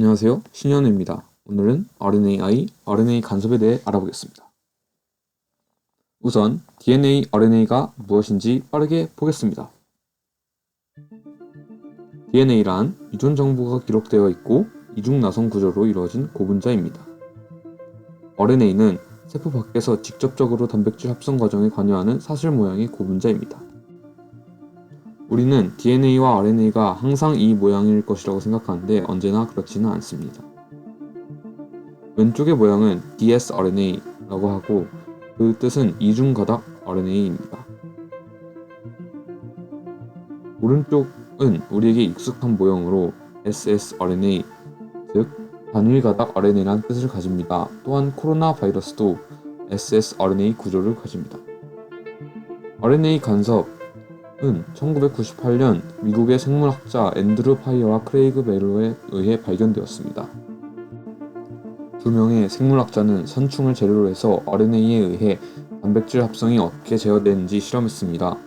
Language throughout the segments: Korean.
안녕하세요. 신현우입니다. 오늘은 RNAi, RNA 간섭에 대해 알아보겠습니다. 우선 DNA, RNA가 무엇인지 빠르게 보겠습니다. DNA란 유전 정보가 기록되어 있고 이중 나선 구조로 이루어진 고분자입니다. RNA는 세포 밖에서 직접적으로 단백질 합성 과정에 관여하는 사슬 모양의 고분자입니다. 우리는 DNA와 RNA가 항상 이 모양일 것이라고 생각하는데 언제나 그렇지는 않습니다. 왼쪽의 모양은 dsRNA라고 하고 그 뜻은 이중가닥 RNA입니다. 오른쪽은 우리에게 익숙한 모형으로 ssRNA, 즉 단일가닥 RNA라는 뜻을 가집니다. 또한 코로나 바이러스도 ssRNA 구조를 가집니다. RNA 간섭 은 1998년 미국의 생물학자 앤드루 파이어와 크레이그 멜로에 의해 발견되었습니다. 두 명의 생물학자는 선충을 재료로 해서 RNA에 의해 단백질 합성이 어떻게 제어되는지 실험했습니다.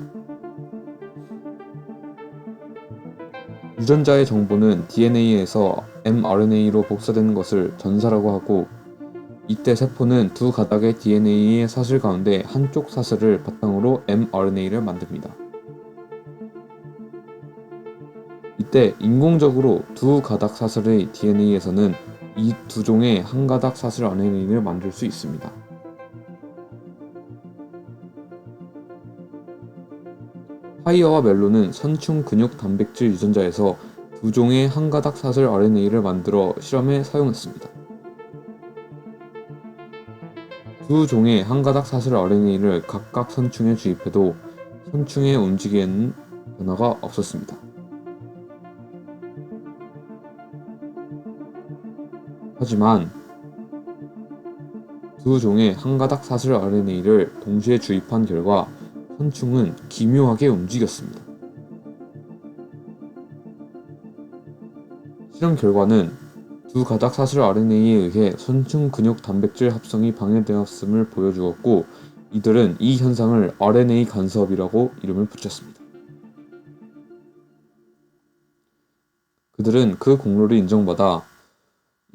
유전자의 정보는 DNA에서 mRNA로 복사되는 것을 전사라고 하고 이때 세포는 두 가닥의 DNA의 사슬 가운데 한쪽 사슬을 바탕으로 mRNA를 만듭니다. 이때 인공적으로 두 가닥 사슬의 DNA에서는 이 두 종의 한 가닥 사슬 RNA를 만들 수 있습니다. 파이어와 멜로는 선충 근육 단백질 유전자에서 두 종의 한 가닥 사슬 RNA를 만들어 실험에 사용했습니다. 두 종의 한 가닥 사슬 RNA를 각각 선충에 주입해도 선충의 움직이는 변화가 없었습니다. 하지만 두 종의 한 가닥 사슬 RNA를 동시에 주입한 결과 선충은 기묘하게 움직였습니다. 실험 결과는 두 가닥 사슬 RNA에 의해 선충 근육 단백질 합성이 방해되었음을 보여주었고 이들은 이 현상을 RNA 간섭이라고 이름을 붙였습니다. 그들은 그 공로를 인정받아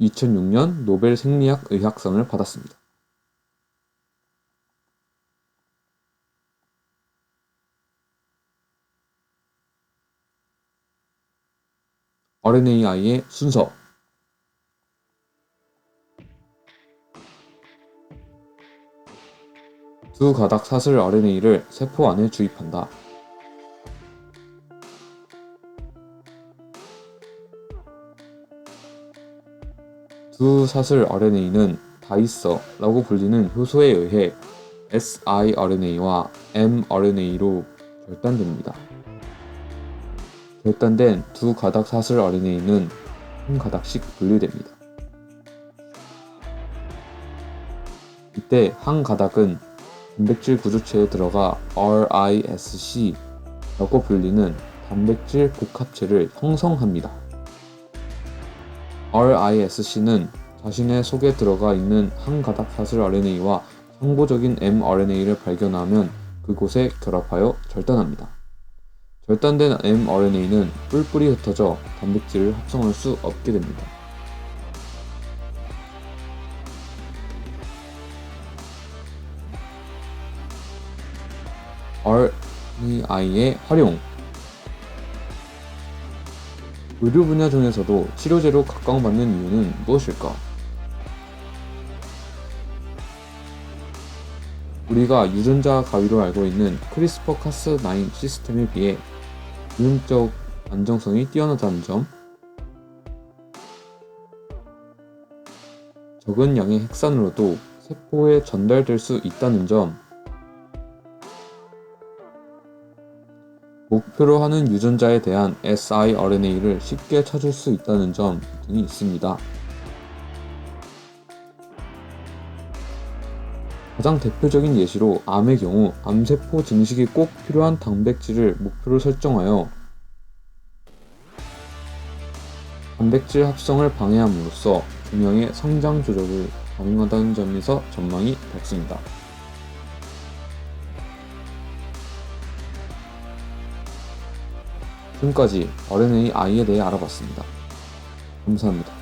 2006년 노벨 생리학 의학상을 받았습니다. RNAi의 순서 두 가닥 사슬 RNA를 세포 안에 주입한다. 두 사슬 RNA는 다이서라고 불리는 효소에 의해 siRNA와 mRNA로 결단됩니다. 결단된 두 가닥 사슬 RNA는 한 가닥씩 분리됩니다. 이때 한 가닥은 단백질 구조체에 들어가 RISC라고 불리는 단백질 복합체를 형성합니다. RISC는 자신의 속에 들어가 있는 한 가닥 사슬 RNA와 상보적인 mRNA를 발견하면 그곳에 결합하여 절단합니다. 절단된 mRNA는 뿔뿔이 흩어져 단백질을 합성할 수 없게 됩니다. RNA의 활용 의료 분야 중에서도 치료제로 각광받는 이유는 무엇일까? 우리가 유전자 가위로 알고 있는 크리스퍼 카스9 시스템에 비해 기능적 안정성이 뛰어나다는 점, 적은 양의 핵산으로도 세포에 전달될 수 있다는 점, 표로 하는 유전자에 대한 siRNA를 쉽게 찾을 수 있다는 점 등이 있습니다. 가장 대표적인 예시로 암의 경우 암세포 증식이 꼭 필요한 단백질을 목표로 설정하여 단백질 합성을 방해함으로써 균형의 성장 조절을 가능하다는 점에서 전망이 밝습니다. 지금까지 RNAi에 대해 알아봤습니다. 감사합니다.